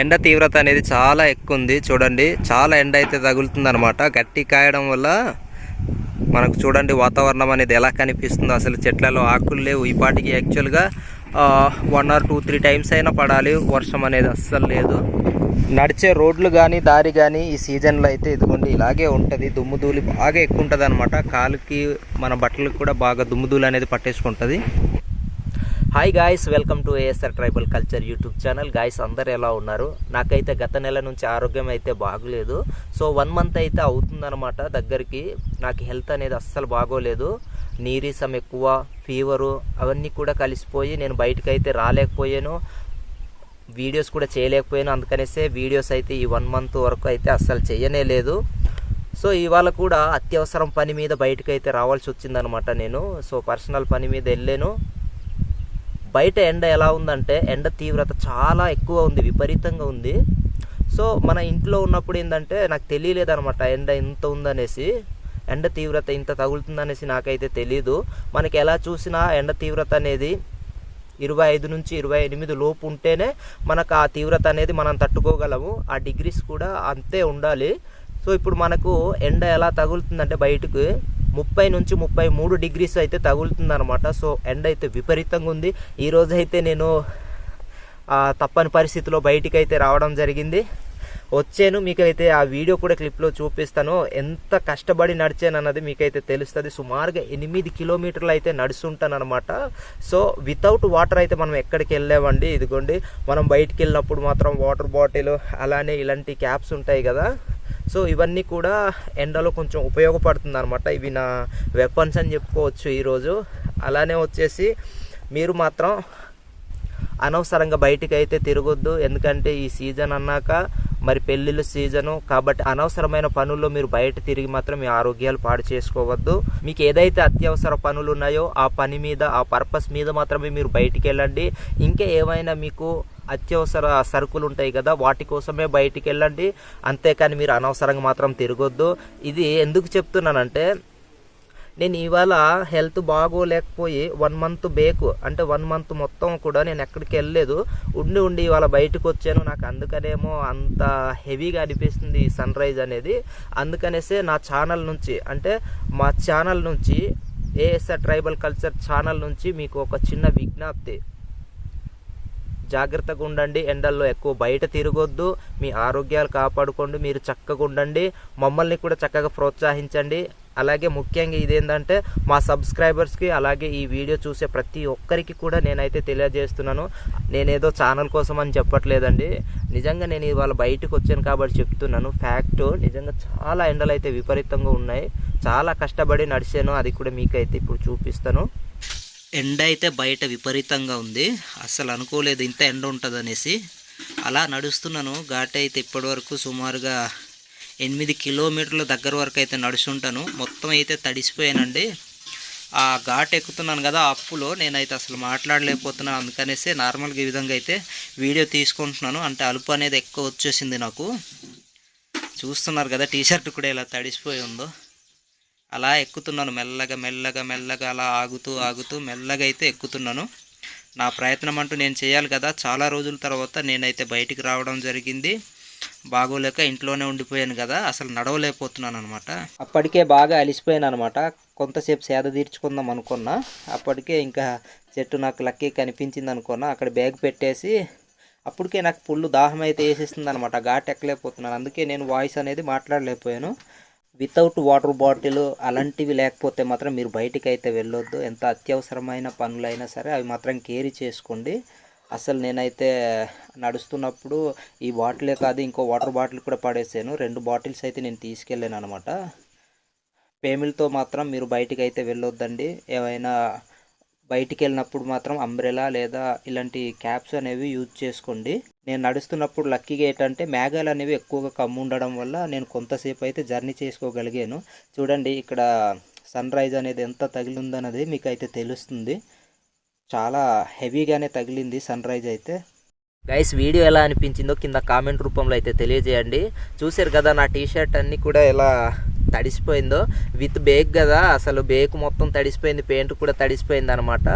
ఎండ తీవ్రత అనేది చాలా ఎక్కువ ఉంది చూడండి చాలా ఎండ అయితే తగులుతుంది అనమాట గట్టి కాయడం వల్ల మనకు చూడండి వాతావరణం అనేది ఎలా కనిపిస్తుందో. అసలు చెట్లలో ఆకులు లేవు. ఈ పాటికి యాక్చువల్గా one or two three times అయినా పడాలి. వర్షం అనేది అస్సలు లేదు. నడిచే రోడ్లు కానీ దారి కానీ ఈ సీజన్లో అయితే ఇదిగోండి ఇలాగే ఉంటుంది. దుమ్ము ధూళి బాగా ఎక్కువ ఉంటుంది అనమాట కాలుకి మన బట్టలకు కూడా బాగా దుమ్ము ధూళి అనేది పట్టేసుకుంటుంది. Hi guys welcome to ASR tribal culture YouTube channel guys అందరు ఎలా ఉన్నారు? నాకైతే గత నెల నుంచి ఆరోగ్యం అయితే బాగోలేదు. సో వన్ మంత్ అయితే అవుతుందన్నమాట దగ్గరికి. నాకు హెల్త్ అనేది అస్సలు బాగోలేదు. నీరసం ఎక్కువ ఫీవరు అవన్నీ కూడా కలిసిపోయి నేను బయటకు అయితే రాలేకపోయాను. వీడియోస్ కూడా చేయలేకపోయాను. అందుకనేసే వీడియోస్ అయితే ఈ వన్ మంత్ వరకు అయితే అస్సలు చేయనే లేదు. సో ఇవాళ కూడా అత్యవసరం పని మీద బయటకు అయితే రావాల్సి వచ్చిందనమాట నేను. సో పర్సనల్ పని మీద వెళ్ళాను. బయట ఎండ ఎలా ఉందంటే ఎండ తీవ్రత చాలా ఎక్కువ ఉంది విపరీతంగా ఉంది. సో మన ఇంట్లో ఉన్నప్పుడు ఏంటంటే నాకు తెలియలేదనమాట ఎండ ఇంత ఉందనేసి ఎండ తీవ్రత ఇంత తగులుతుందనేసి నాకైతే తెలీదు. మనకి ఎలా చూసినా ఎండ తీవ్రత అనేది ఇరవై ఐదు నుంచి ఇరవై ఎనిమిది లోపు ఉంటేనే మనకు ఆ తీవ్రత అనేది మనం తట్టుకోగలము. ఆ డిగ్రీస్ కూడా అంతే ఉండాలి. సో ఇప్పుడు మనకు ఎండ ఎలా తగులుతుందంటే బయటకు ముప్పై నుంచి ముప్పై మూడు డిగ్రీస్ అయితే తగులుతుందనమాట సో ఎండ అయితే విపరీతంగా ఉంది. ఈరోజు అయితే నేను ఆ, తప్పని పరిస్థితిలో బయటికి అయితే రావడం జరిగింది. వచ్చాను మీకైతే ఆ వీడియో కూడా క్లిప్లో చూపిస్తాను. ఎంత కష్టపడి నడిచాను అన్నది మీకైతే తెలుస్తుంది. సుమారుగా ఎనిమిది కిలోమీటర్లు అయితే నడుస్తుంటానమాట సో వితౌట్ వాటర్ అయితే మనం ఎక్కడికి వెళ్ళామండి ఇదిగోండి మనం బయటికి వెళ్ళినప్పుడు మాత్రం వాటర్ బాటిల్ అలానే ఇలాంటి క్యాప్స్ ఉంటాయి కదా. సో ఇవన్నీ కూడా ఎండలో కొంచెం ఉపయోగపడుతుంది అనమాట ఇవి నా వెపన్స్ అని చెప్పుకోవచ్చు ఈరోజు. అలానే వచ్చేసి మీరు మాత్రం అనవసరంగా బయటికి అయితే తిరగొద్దు. ఎందుకంటే ఈ సీజన్ అన్నాక మరి పెళ్ళిళ్ళ సీజను కాబట్టి అనవసరమైన పనుల్లో మీరు బయట తిరిగి మాత్రం మీ ఆరోగ్యాలు పాడు చేసుకోవద్దు. మీకు ఏదైతే అత్యవసర పనులు ఉన్నాయో ఆ పని మీద ఆ పర్పస్ మీద మాత్రమే మీరు బయటికి వెళ్ళండి. ఇంకా ఏమైనా మీకు అత్యవసర సరుకులు ఉంటాయి కదా వాటి కోసమే బయటికి వెళ్ళండి. అంతేకాని మీరు అనవసరంగా మాత్రం తిరగొద్దు. ఇది ఎందుకు చెప్తున్నానంటే నేను ఇవాళ హెల్త్ బాగోలేకపోయి వన్ మంత్ బేకు అంటే వన్ మంత్ మొత్తం కూడా నేను ఎక్కడికి వెళ్ళలేదు. ఉండి ఉండి ఇవాళ బయటకు వచ్చాను. నాకు అందుకనేమో అంత హెవీగా అనిపిస్తుంది ఈ సన్ రైజ్ అనేది. అందుకనేసే నా ఛానల్ నుంచి అంటే మా ఛానల్ నుంచి ఏఎస్ఆర్ ట్రైబల్ కల్చర్ ఛానల్ నుంచి మీకు ఒక చిన్న విజ్ఞప్తి. జాగ్రత్తగా ఉండండి. ఎండల్లో ఎక్కువ బయట తిరగొద్దు. మీ ఆరోగ్యాలు కాపాడుకోండి. మీరు చక్కగా ఉండండి. మమ్మల్ని కూడా చక్కగా ప్రోత్సహించండి. అలాగే ముఖ్యంగా ఇదేంటంటే మా సబ్స్క్రైబర్స్కి అలాగే ఈ వీడియో చూసే ప్రతి ఒక్కరికి కూడా నేనైతే తెలియజేస్తున్నాను. నేనేదో ఛానల్ కోసం అని చెప్పట్లేదండి. నిజంగా నేను ఇవాళ బయటకు వచ్చాను కాబట్టి చెప్తున్నాను. ఫ్యాక్ట్ నిజంగా చాలా ఎండలు అయితే విపరీతంగా ఉన్నాయి. చాలా కష్టపడి నడిచాను. అది కూడా మీకైతే ఇప్పుడు చూపిస్తాను. ఎండ అయితే బయట విపరీతంగా ఉంది. అసలు అనుకోలేదు ఇంత ఎండ ఉంటుంది అనేసి అలా నడుస్తున్నాను. ఘాట్ అయితే ఇప్పటివరకు సుమారుగా ఎనిమిది కిలోమీటర్ల దగ్గర వరకు అయితే నడుచుంటాను. మొత్తం అయితే తడిసిపోయానండి. ఆ ఘాట్ ఎక్కుతున్నాను కదా అప్పులో నేనైతే అసలు మాట్లాడలేకపోతున్నాను. అందుకనేసి నార్మల్గా ఈ విధంగా అయితే వీడియో తీసుకుంటున్నాను. అంటే అలుపు అనేది ఎక్కువ వచ్చేసింది నాకు. చూస్తున్నారు కదా టీషర్ట్ కూడా ఇలా తడిసిపోయి ఉందో. అలా ఎక్కుతున్నాను మెల్లగా మెల్లగా మెల్లగా అలా ఆగుతూ ఆగుతూ మెల్లగా అయితే ఎక్కుతున్నాను. నా ప్రయత్నం అంటూ నేను చేయాలి కదా. చాలా రోజుల తర్వాత నేనైతే బయటికి రావడం జరిగింది. బాగోలేక ఇంట్లోనే ఉండిపోయాను కదా అసలు నడవలేకపోతున్నాను అనమాట అప్పటికే బాగా అలిసిపోయాను అనమాట కొంతసేపు సేద తీర్చుకుందాం అనుకున్నా. అప్పటికే ఇంకా చెట్టు నాకు లక్కీ కనిపించింది అనుకున్నా. అక్కడ బ్యాగ్ పెట్టేసి అప్పటికే నాకు ఫుల్ దాహం అయితే వేసేస్తుంది అనమాట ఘాట్ ఎక్కలేకపోతున్నాను. అందుకే నేను వాయిస్ అనేది మాట్లాడలేకపోయాను. వితౌట్ వాటర్ బాటిల్ అలాంటివి లేకపోతే మాత్రం మీరు బయటికి అయితే వెళ్ళొద్దు. ఎంత అత్యవసరమైన పనులైనా సరే అవి మాత్రం కేరీ చేసుకోండి. అసలు నేనైతే నడుస్తున్నప్పుడు ఈ బాటిలే కాదు ఇంకో వాటర్ బాటిల్ కూడా పడేసాను. రెండు బాటిల్స్ అయితే నేను తీసుకెళ్ళాను అనమాట పేమిల్తో మాత్రం మీరు బయటికి అయితే వెళ్ళొద్దండి. ఏమైనా బయటికి వెళ్ళినప్పుడు మాత్రం అంబ్రెలా లేదా ఇలాంటి క్యాప్స్ అనేవి యూజ్ చేసుకోండి. నేను నడుస్తున్నప్పుడు లక్కీగా ఏంటంటే మేఘాలు అనేవి ఎక్కువగా కమ్ము ఉండడం వల్ల నేను కొంతసేపు అయితే జర్నీ చేసుకోగలిగాను. చూడండి ఇక్కడ సన్ రైజ్ అనేది ఎంత తగిలిందన్నది మీకు అయితే తెలుస్తుంది. చాలా హెవీగానే తగిలింది సన్ రైజ్ అయితే. గైస్ వీడియో ఎలా అనిపించిందో కింద కామెంట్ రూపంలో అయితే తెలియజేయండి. చూసారు కదా నా టీషర్ట్ అన్నీ కూడా ఎలా తడిసిపోయిందో. విత్ బేక్ కదా అసలు బేక్ మొత్తం తడిసిపోయింది పెయింట్ కూడా తడిసిపోయింది అనమాట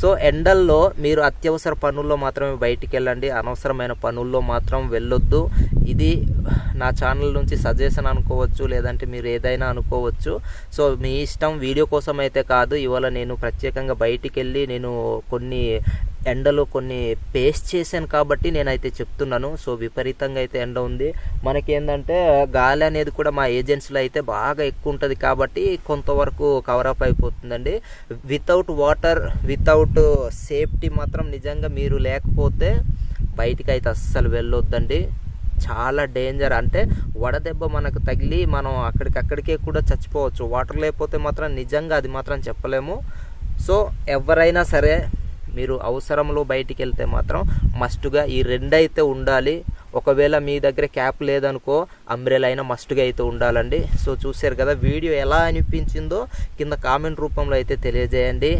సో ఎండల్లో మీరు అత్యవసర పనుల్లో మాత్రమే బయటికి వెళ్ళండి అనవసరమైన పనుల్లో మాత్రం వెళ్ళొద్దు. ఇది నా ఛానల్ నుంచి సజెషన్ అనుకోవచ్చు లేదంటే మీరు ఏదైనా అనుకోవచ్చు. సో మీ ఇష్టం వీడియో కోసం అయితే కాదు ఇవాళ నేను ప్రత్యేకంగా బయటికి వెళ్ళి నేను కొన్ని ఎండలో కొన్ని పేస్ట్ చేశాను కాబట్టి నేనైతే చెప్తున్నాను. సో విపరీతంగా అయితే ఎండ ఉంది. మనకేంటంటే గాలి అనేది కూడా మా ఏజెన్సీలో అయితే బాగా ఎక్కువ ఉంటుంది కాబట్టి కొంతవరకు కవరప్ అయిపోతుందండి. వితౌట్ వాటర్ వితౌట్ సేఫ్టీ మాత్రం నిజంగా మీరు లేకపోతే బయటికి అయితే అస్సలు వెళ్ళొద్దండి. చాలా డేంజర్ అంటే వడదెబ్బ మనకు తగిలి మనం అక్కడికక్కడికే కూడా చచ్చిపోవచ్చు. వాటర్ లేకపోతే మాత్రం నిజంగా అది మాత్రం చెప్పలేము. సో ఎవరైనా సరే మీరు అవసరంలో బయటికి వెళ్తే మాత్రం మస్ట్గా ఈ రెండు అయితే ఉండాలి. ఒకవేళ మీ దగ్గర క్యాప్ లేదనుకో అంబ్రెల్ అయినా మస్ట్గా అయితే ఉండాలండి. సో చూశారు కదా వీడియో ఎలా అనిపించిందో కింద కామెంట్ రూపంలో అయితే తెలియజేయండి.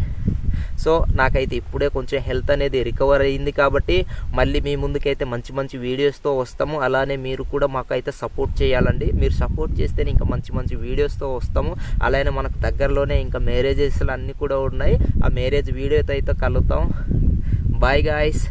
సో నాకైతే ఇప్పుడే కొంచెం హెల్త్ అనేది రికవర్ అయ్యింది కాబట్టి మళ్ళీ మీ ముందుకైతే మంచి మంచి వీడియోస్తో వస్తాము. అలానే మీరు కూడా మాకైతే సపోర్ట్ చేయాలండి. మీరు సపోర్ట్ చేస్తేనే ఇంకా మంచి మంచి వీడియోస్తో వస్తాము. అలానే మనకు దగ్గరలోనే ఇంకా మ్యారేజెస్లు అన్నీ కూడా ఉన్నాయి. ఆ మ్యారేజ్ వీడియోతో అయితే కలుగుతాం బాయ్ గాయస్